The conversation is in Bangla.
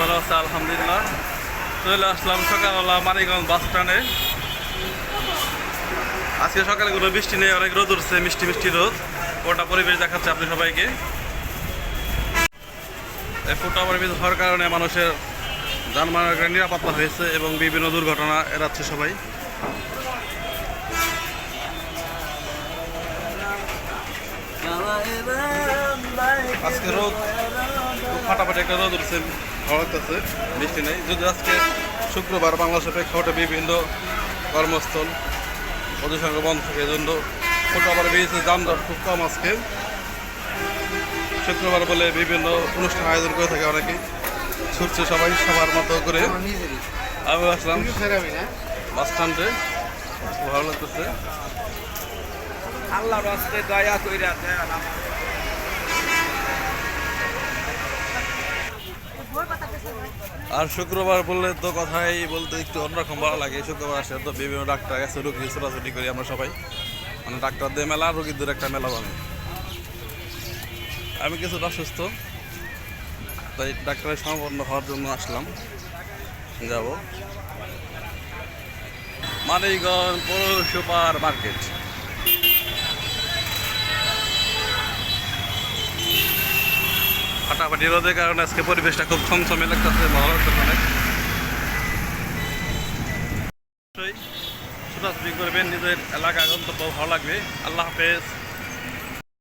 ভালো আছে, আলহামদুলিল্লাহ। চলে আসলাম সকালবেলা বাস স্ট্যান্ডে। আজকে সকালে কোনো বৃষ্টি নেই, অনেক রোদ উঠছে, মিষ্টি মিষ্টি রোদ। ওটা পরিবেশ দেখাচ্ছে আপনি সবাইকে। এই হওয়ার কারণে মানুষের যানবাহনের নিরাপত্তা হয়েছে এবং বিভিন্ন দুর্ঘটনা এড়াচ্ছে সবাই। আজকে রোদ খুব ফাটাফাটি একটা রোদ উঠছে। হওয়াতে বৃষ্টি নেই। যদি আজকে শুক্রবার বাংলাদেশের প্রেক্ষাপটে বিভিন্ন কর্মস্থল প্রতিসংখ্য বন্ধ থাকে এই জন্য শুক্রবার বেরিয়েছে যানজট খুব কম আজকে। শুক্রবার বলে বিভিন্ন অনুষ্ঠান আয়োজন করে থাকে অনেকেই। ছুটছে সবাই সবার মতো করে। আমি আসলাম বাস স্ট্যান্ডে। ভালো লাগতেছে। আল্লাহ রাস্তে দয়া কইরা দেন আর শুক্রবার বললে তো কথাই বলতে একটু অন্যরকম ভালো লাগে। শুক্রবার আসে তো বিভিন্ন ডাক্তার কাছে রুগী ছোটাছুটি করি আমরা সবাই। মানে ডাক্তারদের মেলা রুগীদের একটা মেলা আমি আমি কিছুটা অসুস্থ, তাই ডাক্তারের সমাপন্ন হওয়ার জন্য আসলাম। যাব। মানিকগঞ্জ পৌর সুপার মার্কেট। ফাটাফাটি রোদের কারণে আজকে পরিবেশটা খুব ছমছমে লাগতেছে ভালো লাগতেছে অনেক অবশ্যই করবেন নিজের এলাকা গন্তব্য ভালো লাগবে। আল্লাহ হাফেজ।